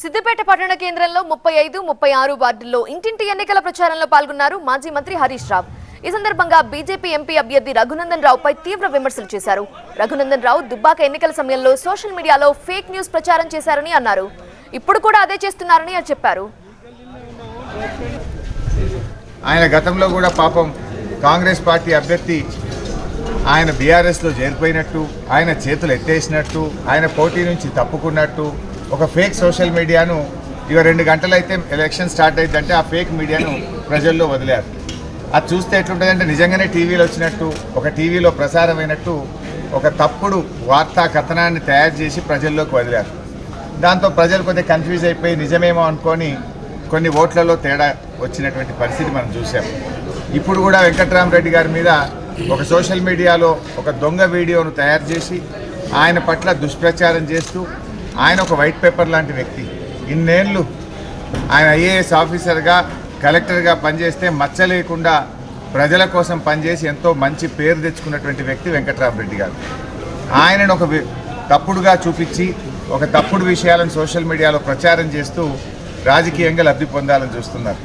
సిద్దిపేట పట్టణ కేంద్రంలో ముప్పై ఐదు ముప్పై ఆరు వార్డుల్లో ఇంటింటి ఎన్నికల ప్రచారంలో పాల్గొన్నారు మాజీ మంత్రి హరీష్ రావు. ఈ సందర్భంగా బీజేపీ ఎంపీ అభ్యర్థి రఘునందన్ రావుపై తీవ్ర విమర్శలు చేశారు. రఘునందన్ రావు దుబ్బాక ఎన్నికల సమయంలో సోషల్ మీడియాలో ఫేక్ న్యూస్ ప్రచారం చేశారని అన్నారు. ఇప్పుడు కూడా అదే చేస్తున్నారని ఆయన చెప్పారు. ఆయన గతంలో కూడా పాపం కాంగ్రెస్ పార్టీ అభ్యర్థి ఆయన బీఆర్ఎస్లో చేరిపోయినట్టు ఆయన చేతులు ఎత్తేసినట్టు ఆయన పోటీ నుంచి తప్పుకున్నట్టు ఒక ఫేక్ సోషల్ మీడియాను ఇక రెండు గంటలైతే ఎలక్షన్ స్టార్ట్ అయిందంటే ఆ ఫేక్ మీడియాను ప్రజల్లో వదిలారు అది చూస్తే ఎట్లుంటుందంటే నిజంగానే టీవీలో వచ్చినట్టు ఒక టీవీలో ప్రసారమైనట్టు ఒక తప్పుడు వార్తా కథనాన్ని తయారు చేసి ప్రజల్లోకి వదిలారు దాంతో ప్రజలు కొద్దిగా కన్ఫ్యూజ్ అయిపోయి నిజమేమో అనుకొని కొన్ని ఓట్లలో తేడా వచ్చినటువంటి పరిస్థితి మనం చూసాం ఇప్పుడు కూడా వెంకట్రామరెడ్డి గారి మీద ఒక సోషల్ మీడియాలో ఒక దొంగ వీడియోను తయారు చేసి ఆయన పట్ల దుష్ప్రచారం చేస్తూ ఆయన ఒక వైట్ పేపర్ లాంటి వ్యక్తి. ఇన్నేళ్ళు ఆయన ఐఏఎస్ ఆఫీసర్గా కలెక్టర్గా పనిచేస్తే మచ్చ లేకుండా ప్రజల కోసం పనిచేసి ఎంతో మంచి పేరు తెచ్చుకున్నటువంటి వ్యక్తి వెంకట్రామరెడ్డి గారు. ఆయనను ఒక తప్పుడుగా చూపించి ఒక తప్పుడు విషయాలను సోషల్ మీడియాలో ప్రచారం చేస్తూ రాజకీయంగా లబ్ధి పొందాలని చూస్తున్నారు.